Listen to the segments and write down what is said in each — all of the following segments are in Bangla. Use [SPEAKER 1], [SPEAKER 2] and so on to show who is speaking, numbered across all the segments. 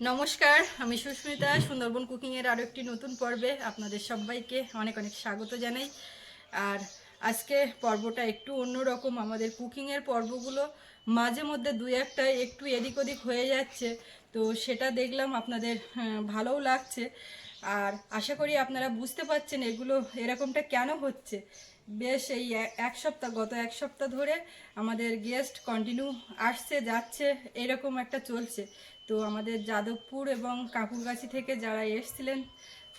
[SPEAKER 1] নমস্কার আমি সুস্মিতা সুন্দরবন কুকিংয়ের আরও একটি নতুন পর্বে আপনাদের সবাইকে অনেক অনেক স্বাগত জানাই। আর আজকে পর্বটা একটু অন্যরকম আমাদের কুকিংয়ের পর্বগুলো মাঝে মধ্যে দুই একটা একটু এদিক ওদিক হয়ে যাচ্ছে তো সেটা দেখলাম আপনাদের হ্যাঁ, ভালোও লাগছে। আর আশা করি আপনারা বুঝতে পারছেন এগুলো এরকমটা কেন হচ্ছে। বেশ এই এক সপ্তাহ গত এক সপ্তাহ ধরে আমাদের গেস্ট কন্টিনিউ আসছে যাচ্ছে এরকম একটা চলছে। তো আমাদের যাদবপুর এবং কাকুরগাছি থেকে যারা এসছিলেন,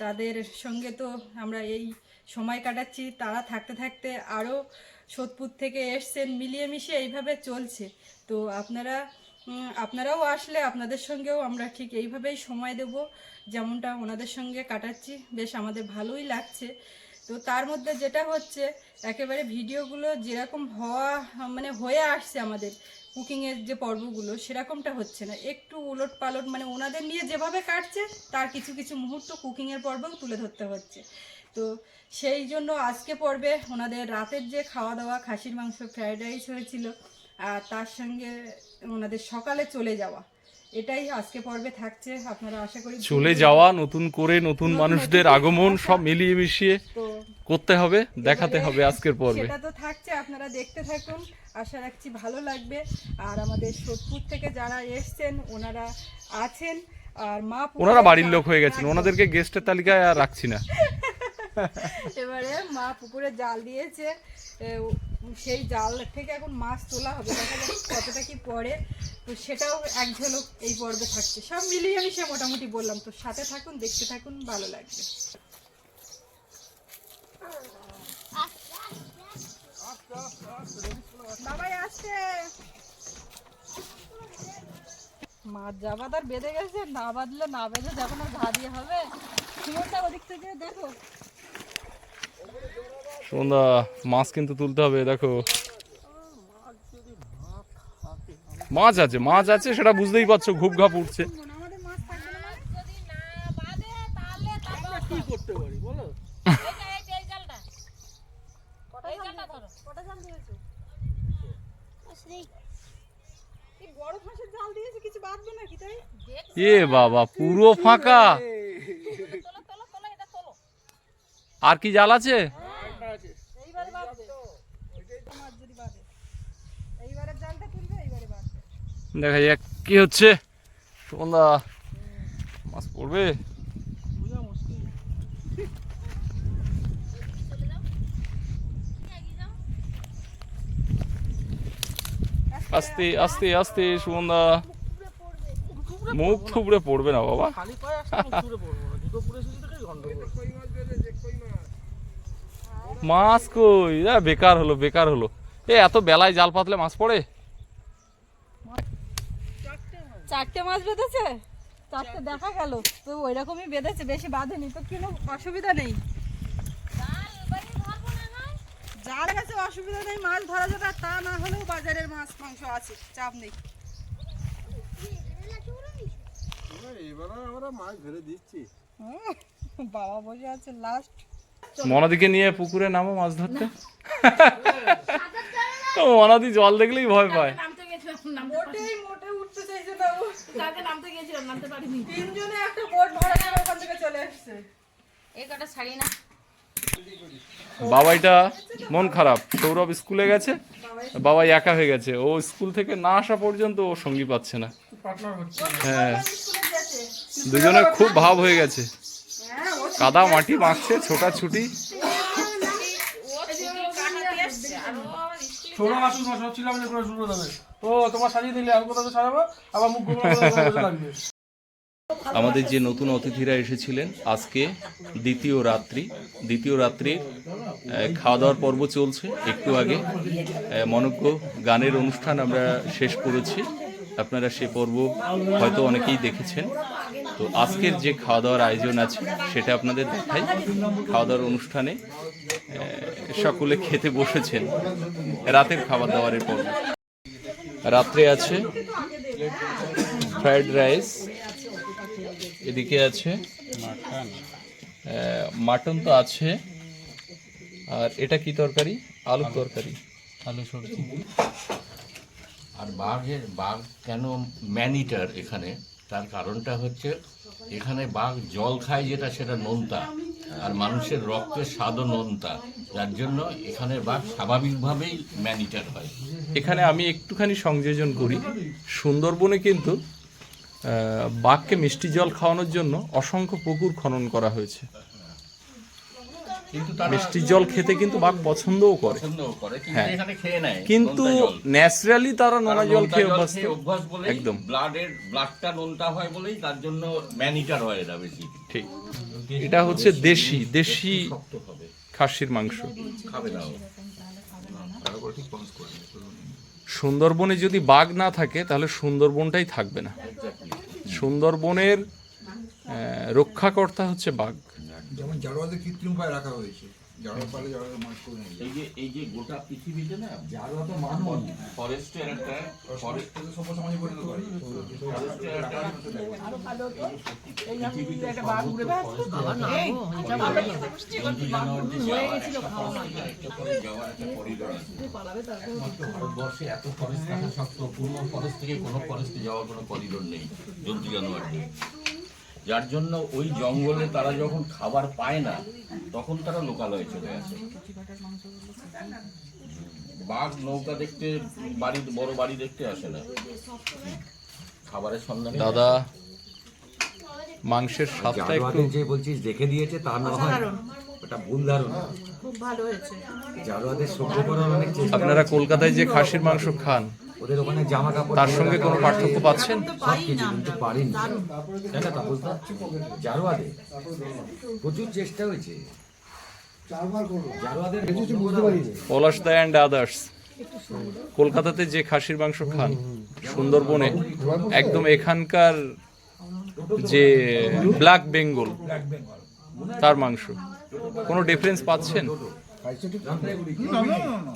[SPEAKER 1] তাদের সঙ্গে তো আমরা এই সময় কাটাচ্ছি। তারা থাকতে থাকতে আরও সোদপুর থেকে এসছেন, মিলিয়ে মিশিয়ে এইভাবে চলছে। তো আপনারা আপনারাও আসলে আপনাদের সঙ্গেও আমরা ঠিক এইভাবেই সময় দেব, যেমনটা ওনাদের সঙ্গে কাটাচ্ছি। বেশ আমাদের ভালোই লাগছে। তো তার মধ্যে যেটা হচ্ছে, একেবারে ভিডিওগুলো যেরকম হওয়া মানে হয়ে আসছে আমাদের কুকিংয়ের যে পর্বগুলো, সেরকমটা হচ্ছে না। একটু উলট পালট মানে ওনাদের নিয়ে যেভাবে কাটছে, তার কিছু কিছু মুহূর্ত কুকিংয়ের পর্বেও তুলে ধরতে হচ্ছে। তো সেই জন্য আজকে পর্বে ওনাদের রাতের যে খাওয়া দাওয়া খাসির মাংস ফ্রায়েড রাইস হয়েছিল, আর তার সঙ্গে ওনাদের সকালে চলে যাওয়া। এটাই আজকে পর্বে থাকছে আপনারা আশা করি
[SPEAKER 2] চলে যাওয়া নতুন করে নতুন মানুষদের আগমন সব মিলিয়ে মিশিয়ে করতে হবে দেখাতে হবে আজকের পর্বে।
[SPEAKER 1] সেটা তো থাকছে আপনারা দেখতে থাকুন। আশা রাখছি ভালো লাগবে। আর আমাদের সোদপুর থেকে যারা এসছেন ওনারা আছেন। আর মা
[SPEAKER 2] ওনারা বাড়ির লোক হয়ে গেছেন ওনাদেরকে গেস্টের তালিকায় আর রাখছি না।
[SPEAKER 1] এবারে মা পুকুরে জাল দিয়েছে। সেই জাল থেকে এখন মাছ তোলা হবে। দেখা যাক কতটা কি পড়ে। তো সেটাও এক ঝলক এই পর্বে থাকছে। সব মিলিয়ে আমি সে মোটামুটি বললাম, তো সাথে থাকুন, দেখতে থাকুন, ভালো লাগবে। বাবাই আসছে। মাছ যাবাদার বেঁধে গেছে, না বাঁধলে না বেঁধে যখন আর ঘা দিয়ে হবে। সুমনটা ওদিক থেকে দেখো।
[SPEAKER 2] সন্ধ্যা মাছ কিন্তু তুলতে হবে, দেখো। মাছ আছে মাছ আছে, সেটা বুঝতেই পারছ ঘুপ ঘাপ উঠছে
[SPEAKER 1] আমাদের মাছ থাকবে না মানে?
[SPEAKER 3] যদি না বাঁধে তাহলে আমরা কি করতে পারি বলো এই জালটা এই জালটা ধরো
[SPEAKER 1] কটা জাল দিয়েছ এই বড় ফাঁসের জাল দিয়েছে কিছু বাঁধবে নাকি তাই
[SPEAKER 2] এ বাবা পুরো ফাঁকা
[SPEAKER 3] তোলো তোলো তোলো এটা তোলো
[SPEAKER 2] আর কি জাল আছে
[SPEAKER 1] এইবারে বাঁধবে মাছ যদি বাঁধে এইবারে জালটা তুলবে এইবারে বাঁধবে
[SPEAKER 2] দেখা যাক কি হচ্ছে। সন্ধ্যা মাছ পড়বে? আস্তে আস্তে আস্তে, সুগন্ধা। মুখ থুবড়ে পড়বে না বাবা। মাছ কই? বেকার হলো বেকার হলো। এ, এত বেলায় জাল পাতলে মাছ পড়ে?
[SPEAKER 1] চারটে মাছ বেঁধেছে? চারটে দেখা গেল। তো ওই রকমই বেঁধেছে বেশি বাঁধেনি। তো কোনো অসুবিধা নেই?
[SPEAKER 3] জাল বাড়ি ধরবো না নয়
[SPEAKER 1] যার কাছে অসুবিধা নেই। মাছ ধরা যাবে তা না হলেও বাজারের মাছ মাংস আছে। চাপ নেই।
[SPEAKER 4] এবারে আমরা মাছ ধরে দিচ্ছি।
[SPEAKER 1] হুম, বাবা বসে আছে লাস্ট
[SPEAKER 2] মনাদিকে নিয়ে পুকুরে নামো মাছ ধরতে। মনাদি জল দেখলেই ভয় পায়
[SPEAKER 3] নামতে গেছিলাম নাম
[SPEAKER 1] মোটেই মোটে উঠতে চাইছে না ও।
[SPEAKER 3] কালকে নামতে গেছিলাম নামতে পারিনি।
[SPEAKER 1] তিনজনে একটা বোট ভাড়া করে ওখান থেকে চলে আসছে
[SPEAKER 3] এই কটা শাড়ি না?
[SPEAKER 2] বাবাইটা মন খারাপ। সৌরভ স্কুলে গেছে বাবাই একা হয়ে গেছে। ও স্কুল থেকে না আসা পর্যন্ত ও সঙ্গী পাচ্ছে না। হ্যাঁ। দুজনে খুব ভাব হয়ে গেছে।
[SPEAKER 1] হ্যাঁ
[SPEAKER 2] কাদা মাটি মাখছে
[SPEAKER 3] ছুটি এসছে
[SPEAKER 4] ছোট মাছ মাছ ছিলাম শুরু দেবে। ও, তোমার সাজিয়ে দিলে আমি কোথাও সাজাবো? আবার মুখ লাগবে।
[SPEAKER 2] আমাদের যে নতুন অতিথিরা এসেছিলেন আজকে দ্বিতীয় রাত্রি। দ্বিতীয় রাত্রির খাওয়া দাওয়ার পর্ব চলছে একটু আগে। মনজ্ঞ গানের অনুষ্ঠান আমরা শেষ করেছি। আপনারা সে পর্ব হয়তো অনেকেই দেখেছেন। তো আজকের যে খাওয়া দাওয়ার আয়োজন আছে, সেটা আপনাদের দেখাই। খাওয়া দাওয়ার অনুষ্ঠানে সকলে খেতে বসেছেন রাতের খাবার দাবারের পর্ব। রাত্রে আছে। Fried rice. এদিকে আছে। মাটন তো আছে। আর এটা কি তরকারি? আলুর তরকারি।
[SPEAKER 5] আলু সবজি আর বাঘের বাঘ কেন ম্যানিটার এখানে? তার কারণটা হচ্ছে এখানে বাঘ জল খায় যেটা সেটা নোনতা। আর মানুষের রক্তের স্বাদও নোনতা। যার জন্য এখানে বাঘ স্বাভাবিকভাবেই ম্যানিটার হয়।
[SPEAKER 2] এখানে আমি একটুখানি সংযোজন করি। সুন্দরবনে কিন্তু বাঘকে মিষ্টি জল খাওয়ানোর জন্য অসংখ্য পুকুর খনন করা হয়েছে।
[SPEAKER 5] কিন্তু
[SPEAKER 2] মিষ্টি জল খেতে কিন্তু বাঘ পছন্দও করে।
[SPEAKER 5] কিন্তু
[SPEAKER 2] হ্যাঁ। কিন্তু ন্যাচারালি তারা নোনা জল খেয়ে অভ্যস্ত। একদম।
[SPEAKER 5] ব্লাডের ব্লাডটা নোনতা হয় বলেই তার জন্য ম্যানিটার হয় এরা বেশি।
[SPEAKER 2] ঠিক। এটা হচ্ছে দেশি দেশি খাসির মাংস।
[SPEAKER 5] খাবে না। ও।
[SPEAKER 2] সুন্দরবনে যদি বাঘ না থাকে, তাহলে সুন্দরবনটাই থাকবে না। সুন্দরবনের রক্ষাকর্তা হচ্ছে বাঘ।
[SPEAKER 6] যেমন কৃত্রিম উপায় রাখা হয়েছে। জারোয়া পারে করে
[SPEAKER 5] এই যে এই যে গোটা পৃথিবীতে না জারোয়া তো মানুষ। ফরেস্টের একটা ফরেস্ট
[SPEAKER 6] এটা সমাজে পরিণত করে
[SPEAKER 5] ফরেস্টের একটা জন্তু জানোয়ারদের যাওয়ার একটা একটা আছে। মাত্র ভারতবর্ষে এত ফরেস্ট থাকা সত্ত্বেও কোনো ফরেস্ট থেকে কোনো ফরেস্টে যাওয়ার কোনো করিডোর নেই জন্তু জানোয়ারদের যার জন্য ওই জঙ্গলে তারা যখন খাবার পায় না তখন তারা লোকালয়ে চলে আসে। বাঘ নৌকা দেখতে বাড়ি বড় বাড়ি দেখতে আসে না। খাবারের সন্ধানে
[SPEAKER 2] দাদা মাংসের স্বাদটা একটু
[SPEAKER 7] যে বলছিস দেখে দিয়েছে তা না হয় ওটা ভুল ধারণা।
[SPEAKER 3] খুব ভালো হয়েছে।
[SPEAKER 7] জারোয়াদের সহ্য করার অনেক চেষ্টা
[SPEAKER 2] আপনারা কলকাতায় যে খাসির মাংস খান
[SPEAKER 7] ওদের ওখানে জামা কাপড়
[SPEAKER 2] তার সঙ্গে কোনো পার্থক্য পাচ্ছেন?
[SPEAKER 7] সব কিছু কিন্তু পারিনি। তাই না প্রচুর চেষ্টা হয়েছে। জারোয়াদের
[SPEAKER 2] পলাশ দা অ্যান্ড আদার্স কলকাতাতে যে খাসির মাংস খান সুন্দরবনে একদম এখানকার যে ব্ল্যাক বেঙ্গল তার মাংস। কোনো ডিফারেন্স পাচ্ছেন?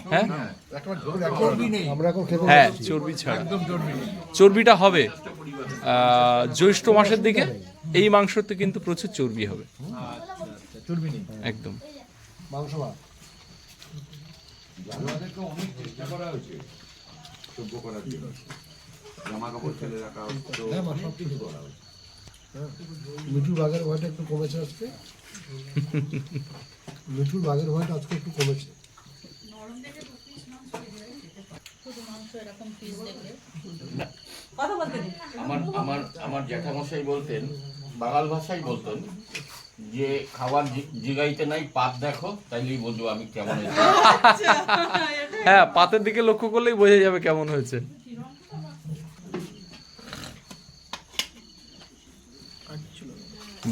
[SPEAKER 2] হ্যাঁ? হ্যাঁ চর্বি ছাড়া। চর্বিটা হবে জ্যৈষ্ঠ মাসের দিকে। এই মাংসতে কিন্তু প্রচুর চর্বি হবে। একদম।
[SPEAKER 6] জারোয়াদেরকে অনেক চেষ্টা করা হয়েছে করার জন্য। জামা কাপড় ফেলে রাখা হতো অনেক কিছু। করা হয়েছে।
[SPEAKER 8] মিঠুর বাঘের ভয়টা একটু কমেছে আজকে। মিঠুর বাঘের ভয়টা আজকে একটু কমেছে।
[SPEAKER 5] আমার আমার আমার জ্যাঠামশাই বলতেন বাঙাল ভাষায় বলতেন যে খাবার জিগাইতে নাই পাত দেখো তাইলেই বুঝব আমি কেমন হয়েছি।
[SPEAKER 2] হ্যাঁ পাতের দিকে লক্ষ্য করলেই বোঝা যাবে কেমন হয়েছে।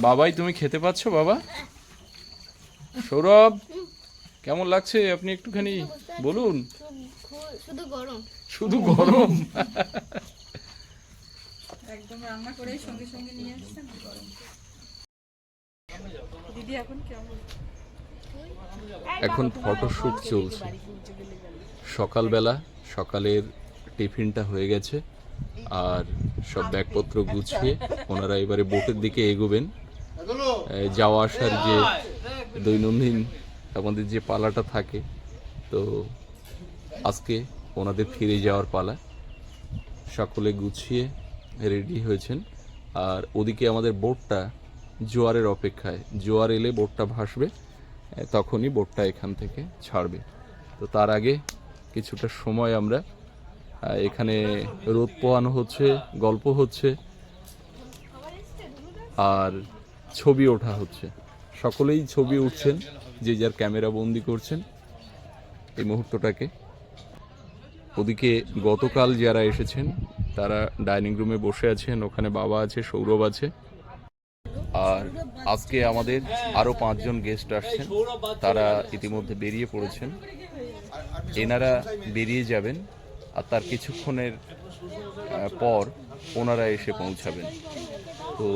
[SPEAKER 2] বাবাই তুমি খেতে পাচ্ছ বাবা? সৌরভ কেমন লাগছে আপনি একটুখানি বলুন?
[SPEAKER 9] শুধু গরম।
[SPEAKER 2] শুধু গরম?
[SPEAKER 1] একদম রান্না করে সঙ্গে সঙ্গে নিয়ে আসছেন দিদি এখন কেমন?
[SPEAKER 2] এখন ফটোশ্যুট চলছে। সকালবেলা সকালের টিফিনটা হয়ে গেছে আর সব ব্যাগপত্র গুছিয়ে ওনারা এবারে বোটের দিকে এগোবেন। যাওয়া আসার যে দৈনন্দিন আমাদের যে পালাটা থাকে, তো আজকে ওনাদের ফিরে যাওয়ার পালা। সকলে গুছিয়ে রেডি হয়েছেন। আর ওদিকে আমাদের বোটটা জোয়ারের অপেক্ষায়, জোয়ার এলে বোটটা ভাসবে, তখনই বোটটা এখান থেকে ছাড়বে। তো তার আগে কিছুটা সময় আমরা এখানে রোদ পোহানো হচ্ছে, গল্প হচ্ছে, আর ছবি ওঠা হচ্ছে। সকলেই ছবি উঠছেন, যে যার ক্যামেরা বন্দি করছেন এই মুহূর্তটাকে। ওদিকে গতকাল যারা এসেছেন, তারা ডাইনিং রুমে বসে আছেন, ওখানে বাবা আছে, সৌরভ আছে। আর আজকে আমাদের আরও পাঁচজন গেস্ট আসছেন, তারা ইতিমধ্যে বেরিয়ে পড়েছেন। এনারা বেরিয়ে যাবেন আর তার কিছুক্ষণের পর ওনারা এসে পৌঁছাবেন। তো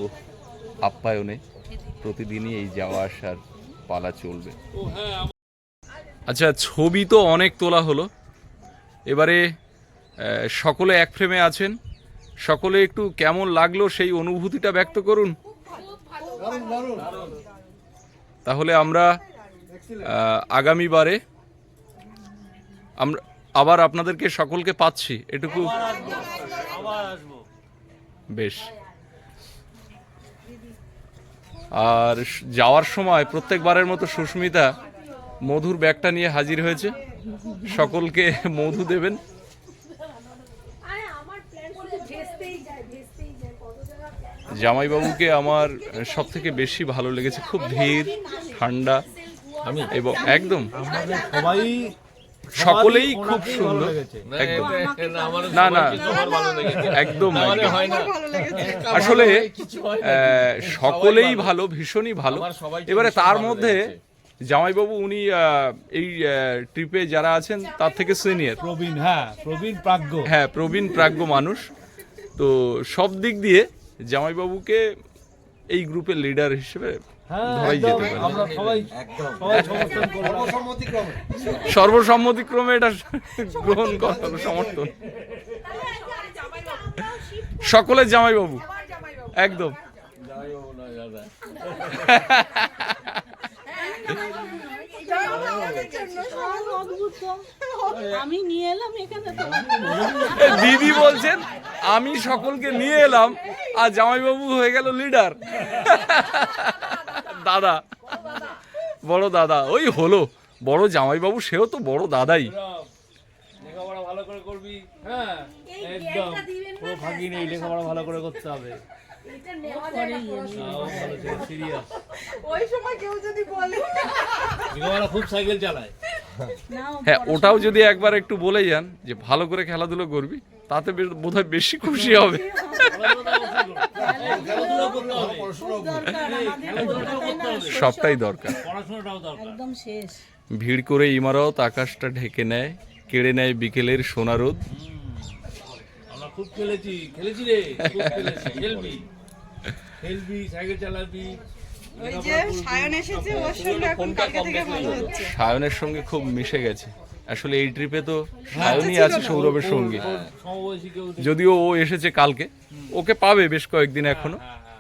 [SPEAKER 2] আপ্যায়নে প্রতিদিনই এই যাওয়া আসার পালা চলবে। আচ্ছা ছবি তো অনেক তোলা হলো। এবারে সকলে এক ফ্রেমে আছেন। সকলে একটু কেমন লাগল সেই অনুভূতিটা ব্যক্ত করুন। তাহলে আমরা আগামীবারে আমরা আবার আপনাদেরকে সকলকে পাচ্ছি। এটুকু বেশ। আর যাওয়ার সময় প্রত্যেকবারের মতো সুস্মিতা মধুর ব্যাগটা নিয়ে হাজির হয়েছে সকলকে মধু দেবেন জামাইবাবুকে আমার সব থেকে বেশি ভালো লেগেছে খুব ধীর ঠান্ডা আমি এবং একদম
[SPEAKER 4] সবাই
[SPEAKER 2] সকলেই খুব সুন্দর। না না একদম। আসলে সকলেই ভালো ভীষণই ভালো। এবারে তার মধ্যে জামাইবাবু উনি এই ট্রিপে যারা আছেন তার থেকে সিনিয়র
[SPEAKER 4] প্রবীণ হ্যাঁ প্রবীণ প্রাজ্ঞ।
[SPEAKER 2] হ্যাঁ প্রবীণ প্রাজ্ঞ মানুষ। তো সব দিক দিয়ে জামাইবাবুকে এই গ্রুপের লিডার হিসেবে
[SPEAKER 4] হ্যাঁ
[SPEAKER 2] ধরাই
[SPEAKER 4] একদম,
[SPEAKER 2] যেতে পারে।
[SPEAKER 4] আমরা সবাই সবাই সমর্থন করব।
[SPEAKER 2] সর্বসম্মতিক্রমে। এটা গ্রহণ করা হলো, সমর্থন। সকলের জামাইবাবু। একদম।
[SPEAKER 3] আমি নিয়ে এলাম এখানে তো।
[SPEAKER 2] দিদি বলছেন আমি সকলকে নিয়ে এলাম আর জামাইবাবু হয়ে গেল লিডার। দাদা। বড় দাদা। ওই হলো। বড় জামাইবাবু সেও তো বড় দাদাই।
[SPEAKER 4] লেখাপড়া ভালো করে করবি হ্যাঁ? একদম। ফাঁকি নেই লেখাপড়া ভালো করে করতে হবে। সিরিয়াস
[SPEAKER 1] ওই সময় কেউ যদি বলে।
[SPEAKER 4] লেখাপড়া খুব সাইকেল চালায়।
[SPEAKER 2] হ্যাঁ ওটাও যদি একবার একটু বলে যান যে ভালো করে খেলাধুলো করবি তাতে বেশ- বোধহয় বেশি খুশি হবে। সবটাই দরকার।
[SPEAKER 3] একদম শেষ।
[SPEAKER 2] ভিড় করে ইমারত আকাশটা ঢেকে নেয় কেড়ে নেয় বিকেলের
[SPEAKER 4] সোনারোদ খুব খেলেছি খেলেছি রে খেলবি খেলবি সাইকেল চালাবি।
[SPEAKER 2] সায়নের সঙ্গে খুব মিশে গেছে। আসলে এই ট্রিপে তো সায়নই আছে সৌরভের সঙ্গে। যদিও ও এসেছে কালকে। ওকে পাবে বেশ কয়েকদিন এখনও।
[SPEAKER 4] হ্যাঁ হ্যাঁ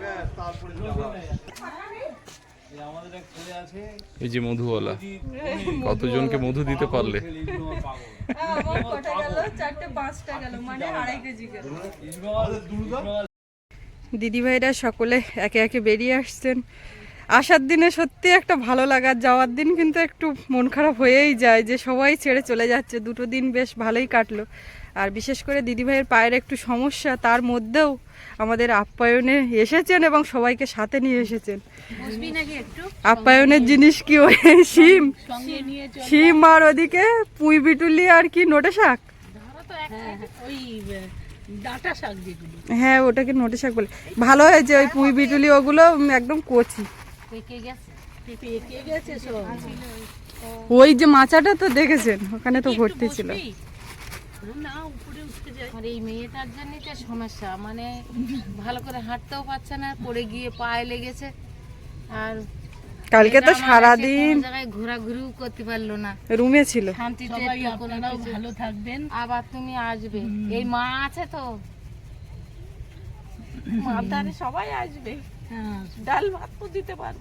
[SPEAKER 4] হ্যাঁ। এই আমাদের এক ছেলে আছে।
[SPEAKER 2] এই যে মধুওয়ালা। কতজনকে মধু দিতে পারলে?
[SPEAKER 1] চারটে পাঁচটা গেল মানে আড়াই কেজি গেল। দিদিভাইরা সকলে একে একে বেরিয়ে আসছেন। আসার দিনে সত্যি একটা ভালো লাগার যাওয়ার দিন কিন্তু একটু মন খারাপ হয়েই যায় যে সবাই ছেড়ে চলে যাচ্ছে দুটো দিন বেশ ভালোই কাটলো। আর বিশেষ করে দিদিভাইয়ের পায়ের একটু সমস্যা তার মধ্যেও আমাদের আপ্যায়নে এসেছেন এবং সবাইকে সাথে নিয়ে এসেছেন। আপ্যায়নের জিনিস কি ওই শিম?
[SPEAKER 3] চল
[SPEAKER 1] শিম আর ওদিকে পুঁই বিটুলি আর কি নোটে শাক
[SPEAKER 3] ওই ডাঁটা শাক যেগুলো।
[SPEAKER 1] হ্যাঁ ওটাকে নোটে শাক বলে। ভালো হয়েছে ওই পুঁই বিটুলি ওগুলো একদম কচি।
[SPEAKER 3] পেকে গেছে? পেকে গেছে সব।
[SPEAKER 1] ওই যে মাচাটা তো দেখেছেন ওখানে তো ভর্তি ছিল।
[SPEAKER 3] না উপরে উঠতে যায় আর এই মেয়েটার জন্যই তো সমস্যা। মানে ভালো করে হাঁটতেও পারছে না পড়ে গিয়ে পায়ে লেগেছে। আর
[SPEAKER 1] কালকে তো সারাদিন
[SPEAKER 3] জায়গায় ঘোরাঘুরিও করতে পারল না।
[SPEAKER 1] রুমে ছিল।
[SPEAKER 3] শান্তিতে ভালো থাকবেন। আবার তুমি আসবে। এই মা আছে তো। মার ধারে সবাই আসবে। ডাল ভাত তো দিতে পারব।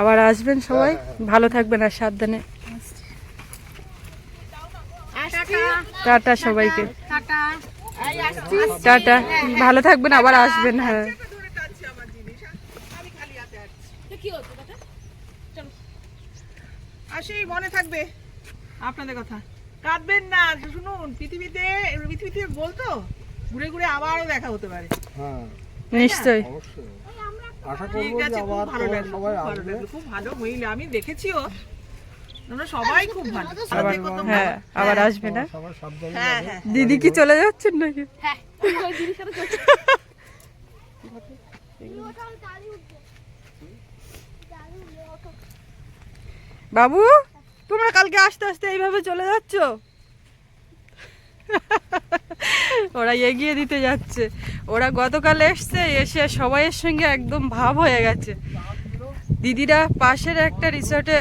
[SPEAKER 1] আবার আসবেন সবাই? ভালো থাকবেন আর সাবধানে। টাটা সবাইকে। টাটা। ভালো থাকবেন আবার আসবেন হ্যাঁ।
[SPEAKER 10] আসি মনে থাকবে আপনাদের কথা। কাঁদবেন না শুনুন পৃথিবীতে পৃথিবীতে বলতো ঘুরে ঘুরে আবারও দেখা হতে পারে।
[SPEAKER 8] হ্যাঁ।
[SPEAKER 1] নিশ্চয়ই।
[SPEAKER 8] অবশ্যই। আশা
[SPEAKER 10] ঠিক
[SPEAKER 8] যে
[SPEAKER 10] আছে খুব
[SPEAKER 8] আবার
[SPEAKER 10] ভালো
[SPEAKER 8] সবাই
[SPEAKER 10] খুব ভালো
[SPEAKER 8] আসবে।
[SPEAKER 10] খুব ভালো মহিলা আমি দেখেছিও। সবাই খুব ভালো।
[SPEAKER 1] আবার হ্যাঁ আবার আসবে না?
[SPEAKER 10] হ্যাঁ হ্যাঁ।
[SPEAKER 1] দিদি কি চলে যাচ্ছেন নাকি? বাবু তোমরা কালকে আস্তে আস্তে এইভাবে চলে যাচ্ছ? ওরা এগিয়ে দিতে যাচ্ছে। ওরা গতকাল এসছে এসে সবাইয়ের সঙ্গে একদম ভাব হয়ে গেছে। দিদিরা পাশের একটা রিসর্টে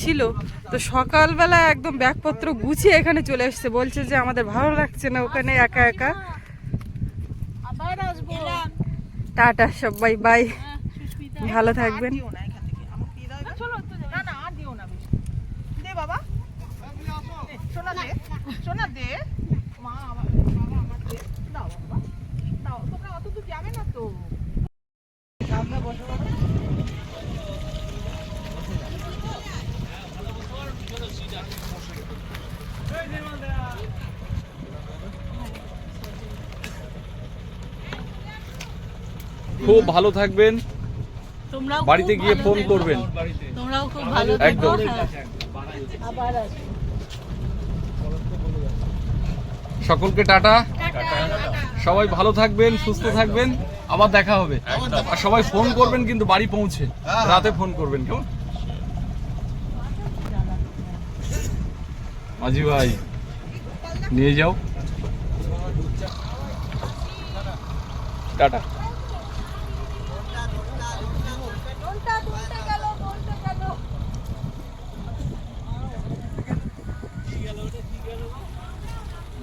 [SPEAKER 1] ছিল। তো সকালবেলা একদম ব্যাগপত্র গুছিয়ে এখানে চলে এসছে। বলছে যে আমাদের ভালো লাগছে না ওখানে একা একা। টাটা সবাই বাই ভালো থাকবেন।
[SPEAKER 10] বাবা। দে, সোনা দে। সোনা দে মা আমার বাবা আমার দে দাও বাবা দাও তোমরা অত দূর যাবে না তো সামনে বসো বাবা
[SPEAKER 2] খুব ভালো থাকবেন। বাড়িতে গিয়ে ফোন করবেন।
[SPEAKER 3] তোমরাও খুব ভালো
[SPEAKER 2] একদম।
[SPEAKER 3] আবার
[SPEAKER 2] সকলকে টাটা। সবাই ভালো থাকবেন সুস্থ থাকবেন। আবার দেখা হবে। আর সবাই ফোন করবেন কিন্তু বাড়ি পৌঁছে। রাতে ফোন করবেন কেমন? মাঝি ভাই নিয়ে যাও। টাটা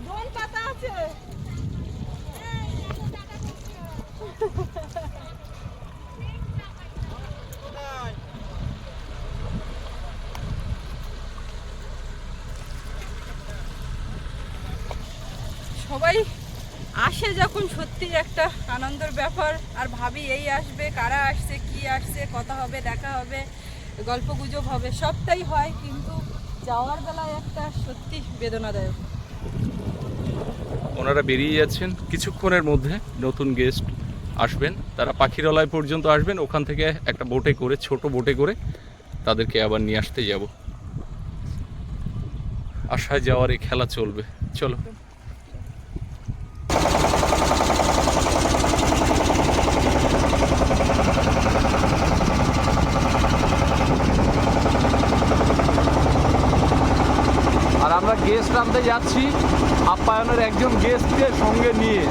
[SPEAKER 10] দোল পাতা আছে
[SPEAKER 1] সবাই আসে যখন সত্যি একটা আনন্দের ব্যাপার, আর ভাবি এই আসবে, কারা আসছে, কি আসছে, কথা হবে, দেখা হবে গল্প গুজব হবে, সবটাই হয়, কিন্তু যাওয়ার বেলায় একটা সত্যি বেদনাদায়ক।
[SPEAKER 2] ওনারা বেরিয়ে যাচ্ছেন কিছুক্ষণের মধ্যে নতুন গেস্ট আসবেন। তারা পাখিরালয় পর্যন্ত আসবেন, ওখান থেকে একটা বোটে করে, ছোট বোটে করে তাদেরকে আবার নিয়ে আসতে যাব। আশায় যাওয়ার এই খেলা চলবে। চলো আর আনতে যাচ্ছি। আপ্যায়নের একজন গেস্টকে সঙ্গে নিয়ে।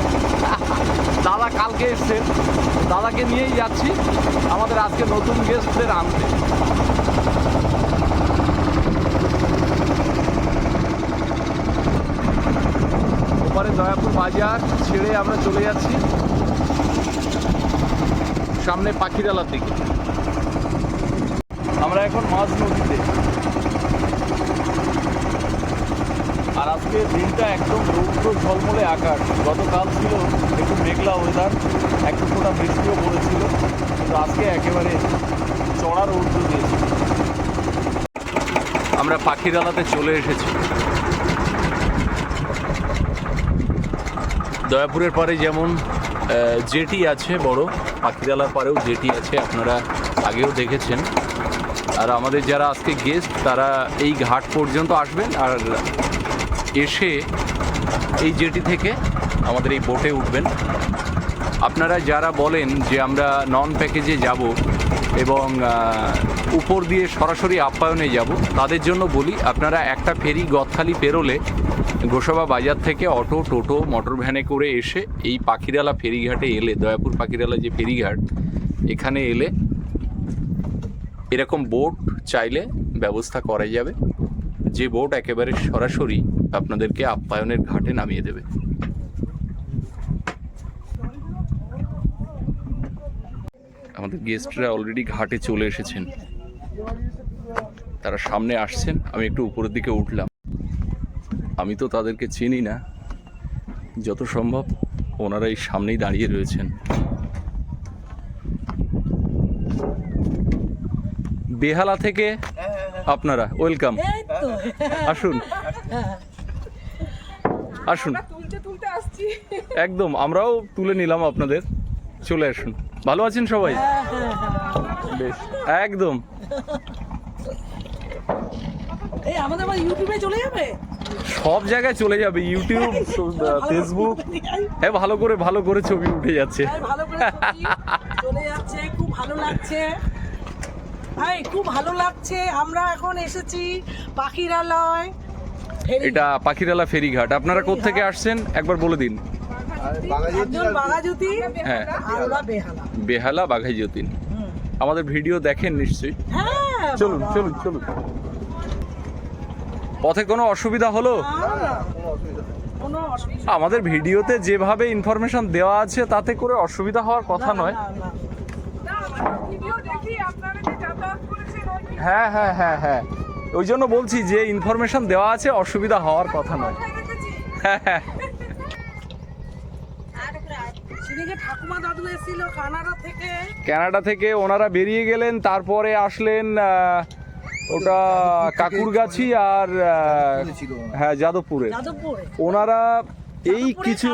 [SPEAKER 2] দাদা কালকে এসছেন। দাদাকে নিয়েই যাচ্ছি। আমাদের আজকে নতুন গেস্টদের আনতে। ওপারে দয়াপুর বাজার ছেড়ে আমরা চলে যাচ্ছি। সামনে পাখিরালার দিকে। আমরা এখন মাছ নদীতে আর আজকে দিনটা একদম রৌদ্র ঝলমলে আকাশ। গতকাল ছিল একটু মেঘলা ওয়েদার একটু ফোটা বৃষ্টিও পড়েছিল, কিন্তু আজকে একেবারে চড়া রৌদ্র দিয়েছে। আমরা পাখিরালাতে চলে এসেছি। দয়াপুরের পারে যেমন জেটি আছে বড়, পাখিরালার পারেও জেটি আছে, আপনারা আগেও দেখেছেন। আর আমাদের যারা আজকে গেস্ট তারা এই ঘাট পর্যন্ত আসবেন, আর এসে এই জেটি থেকে আমাদের এই বোটে উঠবেন। আপনারা যারা বলেন যে আমরা নন প্যাকেজে যাব এবং উপর দিয়ে সরাসরি আপ্যায়নে যাব, তাদের জন্য বলি, আপনারা একটা ফেরি গদখালি পেরোলে গোসাবা বাজার থেকে অটো, টোটো, মোটর ভ্যানে করে এসে এই পাখিরালা ফেরিঘাটে এলে, দয়াপুর পাখিরালা যে ফেরিঘাট, এখানে এলে এরকম বোট চাইলে ব্যবস্থা করা যাবে। যে বোট একেবারে সরাসরি আপনাদেরকে আপ্যায়নের ঘাটে নামিয়ে দেবে। আমাদের গেস্টরা অলরেডি ঘাটে চলে এসেছেন। তারা সামনে আসছেন আমি একটু উপরের দিকে উঠলাম। আমি তো তাদেরকে চিনি না। যত সম্ভব ওনারা এই সামনেই দাঁড়িয়ে রয়েছেন। বেহালা থেকে আপনারা ওয়েলকাম আসুন। আসুন।
[SPEAKER 10] তুলতে তুলতে আসছি।
[SPEAKER 2] একদম আমরাও তুলে নিলাম আপনাদের। চলে আসুন। ভালো আছেন সবাই? বেশ একদম।
[SPEAKER 10] আমাদের আবার ইউটিউবে চলে যাবে?
[SPEAKER 2] সব জায়গায় চলে যাবে ইউটিউব ফেসবুক হ্যাঁ ভালো করে ভালো করে ছবি উঠে যাচ্ছে।
[SPEAKER 10] চলে যাচ্ছে খুব ভালো লাগছে। ভাই খুব ভালো লাগছে। আমরা এখন এসেছি পাখিরালয়।
[SPEAKER 2] এটা পাখিরালা ফেরিঘাট। আপনারা থেকে আসছেন? একবার বলে দিন। হ্যাঁ।
[SPEAKER 10] বেহালা।
[SPEAKER 2] বেহালা বাঘাই যতীন আমাদের ভিডিও দেখেন নিশ্চয়ই।
[SPEAKER 10] হ্যাঁ
[SPEAKER 2] চলুন চলুন চলুন। পথে কোনো অসুবিধা হলো? আমাদের ভিডিওতে যেভাবে ইনফরমেশন দেওয়া আছে তাতে করে অসুবিধা হওয়ার কথা নয়।
[SPEAKER 10] না না। ভিডিও দেখি আপনারা যে যাতায়াত করেছেন ওই
[SPEAKER 2] হ্যাঁ হ্যাঁ হ্যাঁ হ্যাঁ। ওই জন্য বলছি যে ইনফরমেশন দেওয়া আছে অসুবিধা হওয়ার কথা নয়। হ্যাঁ হ্যাঁ
[SPEAKER 10] কানাডা থেকে
[SPEAKER 2] ওনারা বেরিয়ে গেলেন তারপরে আসলেন ওটা কাকুরগাছি আর হ্যাঁ যাদবপুরে। ওনারা এই কিছু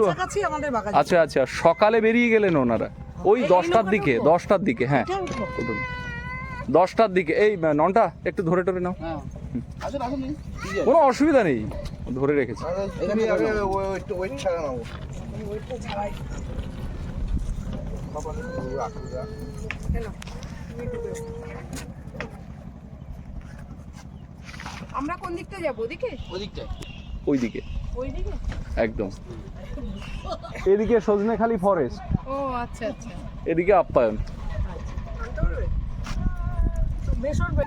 [SPEAKER 2] আচ্ছা আচ্ছা সকালে বেরিয়ে গেলেন ওনারা। ওই দশটার দিকে দশটার দিকে হ্যাঁ। দশটার দিকে। এই ননটা একটু ধরে টরে নাও। কোনো অসুবিধা নেই। ধরে রেখেছি।
[SPEAKER 10] আমরা কোন দিকটা যাব? ওদিকে?
[SPEAKER 2] ওই দিকে
[SPEAKER 10] ওই দিকে
[SPEAKER 2] একদম। এদিকে সজনেখালি ফরেস্ট
[SPEAKER 10] ও আচ্ছা আচ্ছা।
[SPEAKER 2] এদিকে আপ্যায়ন।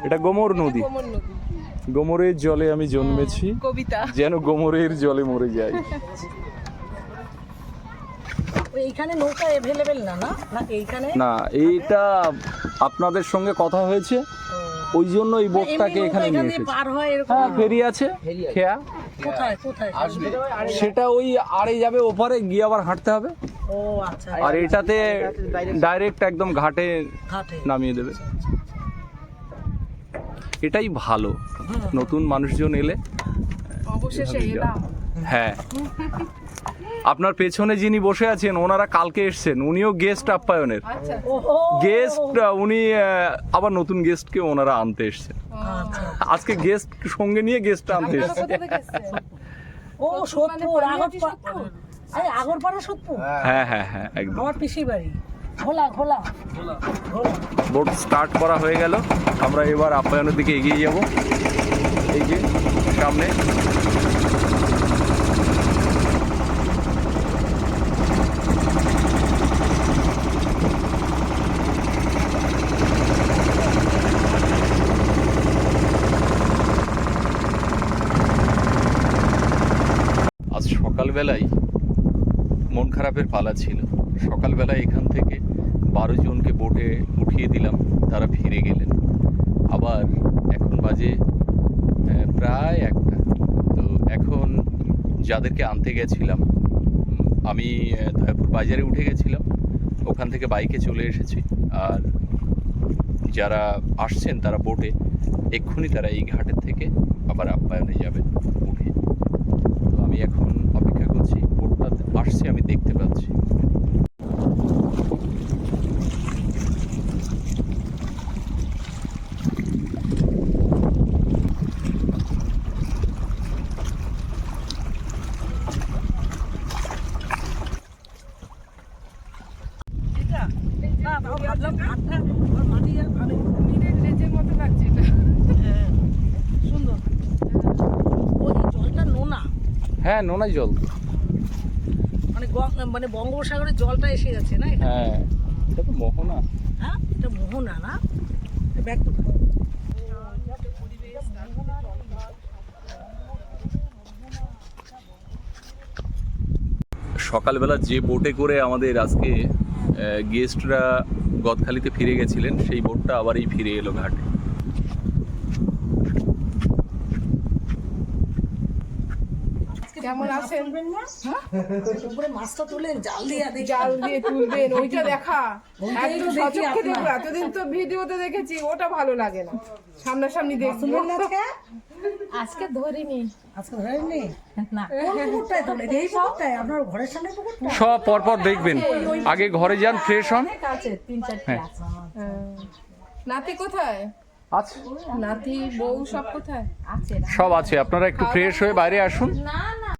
[SPEAKER 2] এটা গোমর নদী। গোমরের জলে আমি জন্মেছি।
[SPEAKER 10] কবিতা।
[SPEAKER 2] যেন গোমরের জলে মরে যাই।
[SPEAKER 10] এইখানে নৌকা অ্যাভেলেবেল না না? না এইখানে?
[SPEAKER 2] না এইটা আপনাদের সঙ্গে কথা হয়েছে। ওই জন্য এই বোটটাকে এখানে নিয়ে এসেছি।
[SPEAKER 10] পার হয় এরকম
[SPEAKER 2] হ্যাঁ ফেরি আছে খেয়া।
[SPEAKER 10] কোথায় কোথায়?
[SPEAKER 2] সেটা ওই আড়ে যাবে ওপারে গিয়ে আবার হাঁটতে হবে।
[SPEAKER 10] ও আচ্ছা।
[SPEAKER 2] আর এটাতে ডাইরেক্ট একদম ঘাটে
[SPEAKER 10] ঘাটে।
[SPEAKER 2] নামিয়ে দেবে। এটাই ভালো। নতুন মানুষজন এলে
[SPEAKER 10] অবশেষে এলাম।
[SPEAKER 2] হ্যাঁ। আপনার পেছনে যিনি বসে আছেন ওনারা কালকে এসছেন উনিও গেস্ট আপ্যায়নের।
[SPEAKER 10] আচ্ছা।
[SPEAKER 2] গেস্ট উনি আবার নতুন গেস্টকে ওনারা আনতে এসছেন।
[SPEAKER 10] আচ্ছা
[SPEAKER 2] আজকে গেস্ট সঙ্গে নিয়ে গেস্ট আনতে এসছে
[SPEAKER 10] ও সোদপুর আগরপাড়া আরে আগরপাড়া সোদপুর?
[SPEAKER 2] হ্যাঁ হ্যাঁ হ্যাঁ একদম।
[SPEAKER 10] আমার পিসি বাড়ি।
[SPEAKER 2] বোট স্টার্ট করা হয়ে গেল। আমরা এবার আপ্যায়নের দিকে এগিয়ে যাব। এই যে, সামনে। আজ সকালবেলায় মন খারাপের পালা ছিল। সকালবেলায় এখান থেকে বারো জনকে বোটে উঠিয়ে দিলাম তারা ফিরে গেলেন। আবার এখন বাজে প্রায় একটা। তো এখন যাদেরকে আনতে গেছিলাম আমি আহ, দয়াপুর বাজারে উঠে গেছিলাম ওখান থেকে বাইকে চলে এসেছি। আর যারা আসছেন তারা বোটে এক্ষুনি তারা এই ঘাটের থেকে আবার আপ্যায়নে যাবেন উঠে। তো আমি এখন অপেক্ষা করছি বোটটা আসছে আমি দেখতে পাচ্ছি
[SPEAKER 10] এটা না তাও ভাবলাম ঘাটটা আর মাটি আর আমি
[SPEAKER 3] লেজের মতো লাগছে এটা
[SPEAKER 10] হ্যাঁ সুন্দর ওই জলটা নোনা
[SPEAKER 2] হ্যাঁ নোনা জল।
[SPEAKER 10] মানে মানে বঙ্গোপসাগরের জলটা এসে যাচ্ছে না
[SPEAKER 2] হ্যাঁ এটা তো মোহনা।
[SPEAKER 10] হ্যাঁ এটা মোহনা না? ব্যাগ তো
[SPEAKER 2] সকালবেলা যে বোটে করে আমাদের আজকে গেস্টরা গদখালিতে ফিরে গেছিলেন সেই বোটটা আবারই ফিরে এলো ঘাটে।
[SPEAKER 10] কেমন আছেন? উপরে মাছটা তুলে জাল দিয়ে
[SPEAKER 11] জাল দিয়ে তুলবেন ওইটা দেখা। একদম সচক্ষে দেখব এতদিন তো ভিডিওতে দেখেছি ওটা ভালো লাগে না। সামনাসামনি দেখব।
[SPEAKER 10] না আজকে?
[SPEAKER 3] ধরিনি।
[SPEAKER 10] আজকে ধরেননি? না। পুকুরটায় তোলে এই পুকুরটায়? আপনার ঘরের সামনে পুকুরটা?
[SPEAKER 2] সব পরপর দেখবেন। আগে ঘরে যান ফ্রেশ হন।
[SPEAKER 3] আছে তিন চারটে
[SPEAKER 2] হ্যাঁ।
[SPEAKER 3] আছে।
[SPEAKER 11] নাতি কোথায়?
[SPEAKER 2] আছে।
[SPEAKER 11] নাতি বউ সব কোথায়?
[SPEAKER 3] আছে
[SPEAKER 2] সব আছে আপনারা একটু ফ্রেশ হয়ে বাইরে আসুন।
[SPEAKER 3] না না